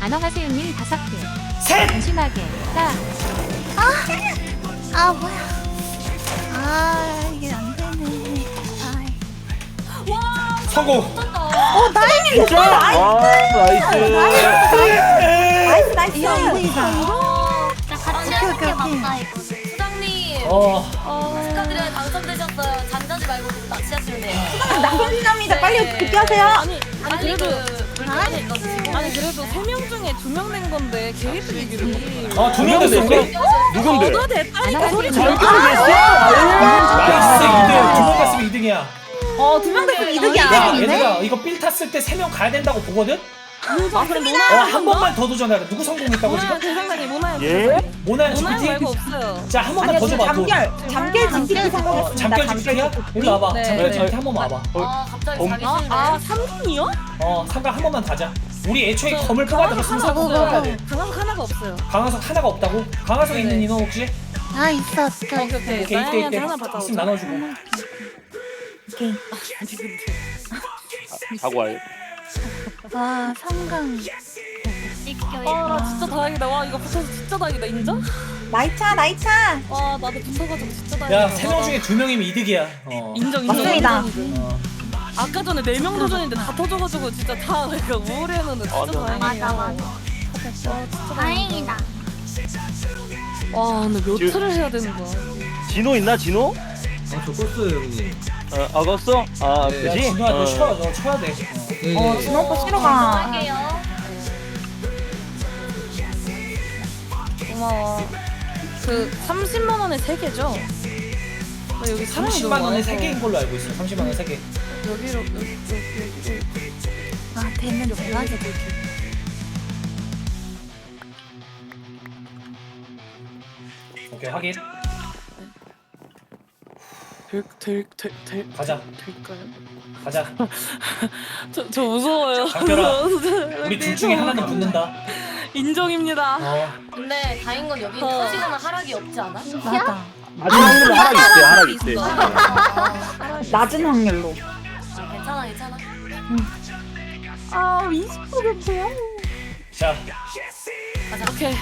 안녕하세요님 다섯 개. 셋! 단순하게. 딱. 아 뭐야 아 이게 안 되네 성공! 어 나인이 진짜? 아 나이스 나이스 나이스 이거 이거 나 같이 오케이, 하는 게 오케이, 오케이. 맞다 이거. 수장님 어, 축하드려요 당첨되셨어요. 잠자지 말고 낚시하시면 돼요. 남편이랍니다 빨리 네. 복귀하세요 아니 빨리 그 물건에 있거 아니 그래도 세 명 중에 두 명 낸 건데 계획들이 어, 두명 됐어. 오케이. 누군데? 저도 됐다니까 소리 잘잘 끊어냈어? 나이스 2등. 두명 갔으면 2등이야. 어 두 명 됐으면 이득이야 야, 얘들아, 이거 삘 탔을 때 세 명 가야 된다고 보거든? 아 그럼 어, 모나 한 번만 더 도전해라. 누구 성공했다고 모나 지금? 대상자님 모나요 예? 모나야 모나 GPT? 말고 없어요 자, 한 번만 더 줘봐. 또. 잠결 GPT 어, 성공했습니다 잠결 GPT야? 일로 와봐. 네, 잠결 네. GPT 한 번만 와봐. 아 갑자기 어? 자기 아, 싫네. 아 3등이요? 어, 삼각 한 번만 가자. 우리 애초에 저 검을 강화석 순서 없어요 돼. 강화석 하나가 없어요 강화석 하나가 없다고? 강화석에 있는 네. 인원 혹시? 아 있어 오케이 오케이 오케이, 이때 나영이한테 이때. 하나 받아오자 있으면 나눠주고. 오케이 아니 근데 사과해 와 성강 아 나 진짜 다행이다 와 이거 붙어서 진짜 다행이다 인정? 나이차 나이차 와 나도 붙어가지고 진짜 다행이다 야, 세 명 중에 두 명이면 이득이야. 어. 인정 인정 맞습니다. 인정. 어. 아까 전에 네 명 도전인데 다 터져가지고 진짜 다 그러니까 우울해하는 진짜 맞아. 다행이에요 맞아, 맞아. 다행이다. 와 근데 몇 회를 해야 되는 거야 진호 있나 진호? 아, 저 껐어요, 형님. 어, 아갔어? 아 네. 야, 그지? 진호야, 너 어. 쳐야, 너 쳐야 돼. 어. 네, 어 네. 진호 오빠 싫어 가 할게요. 고마워 그 30만 원에 3개죠? 나 여기 사람이 30만 너무 원에 많아서 3개인 걸로 알고 있어. 30만 원에 3개. 여기로 여기 여기 여기 아 되면 대박이다 오케이, 확인. 될 될 될 가자. 될까요? 가자. 저, 저 무서워요 장별아, 우리 둘 중에 하나는 붙는다. 인정입니다 어. 근데 다행인 건 여기 어. 터지거나 하락이 없지 않아? 맞아 아직 확률 하락 있대 하락 있대 낮은 확률로 아, 괜찮아 괜찮아. 아 20%야 자, 오케이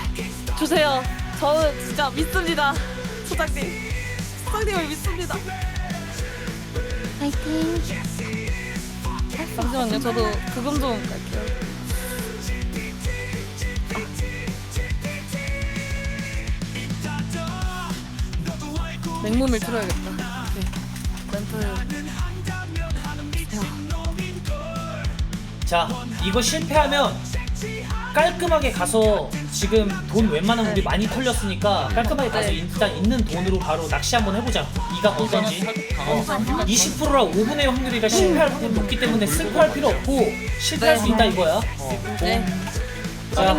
주세요 저는 진짜 믿습니다 소장님 소장님을 믿습니다. 파이팅. 잠시만요. 저도 그금 좀 갈게요. 냉모밀 틀어야겠다. 오케이 멘트 자, 이거 실패하면 깔끔하게 가서 지금 돈 웬만하면 우리 많이 털렸으니까 깔끔하게 가서 네. 일단 있는 돈으로 바로 낚시 한번 해보자. 이가 어떤지. 어, 20%라 5분의 1 확률이라 실패할 확률이 높기 때문에 슬퍼할 필요 없고 실패할 네. 수 있다 이거야. 어. 네 자,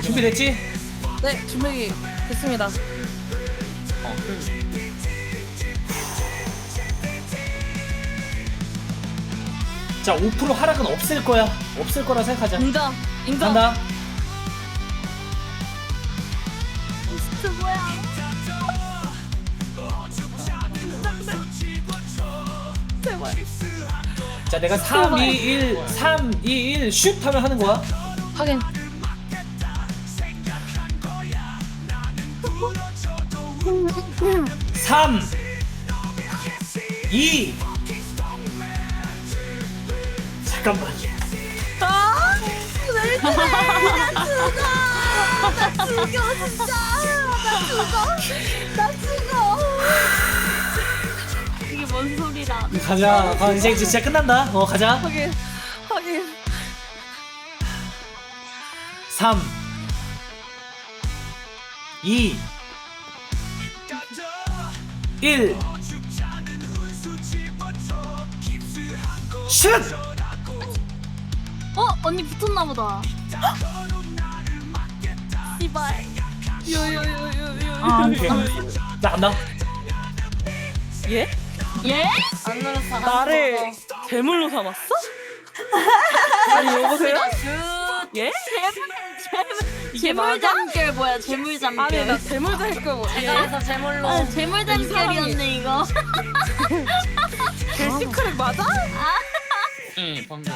준비됐지? 네 준비 됐습니다 자, 5% 하락은 없을 거야. 없을 거라 생각하자. 인정 인정 간다. 제발 자, 내가 3, 2, 1, 3, 2, 1, 슛 하면 하는 거야. 확인 3 2 잠깐만. 아 이게 뭔 소리라? 가자. 아, 이제 진짜 끝난다. 어 가자. 확인 확인 3 2 1 슛! 어 언니 붙었나 보다. 이발 요요요요요 아, 나 간다 예? 예? 안 눌렀어. 안 나를. 괴물로 삼았어? 아니 여보세요? 슛. 예? 이게 재물 맞아? 잠결 뭐야? 재물 잠결. 아니 나 괴물 될거 뭐 제가 해서 재물로. 아, 재물 잠결이었네 이거. 게시크랙 맞아? 응, 방금.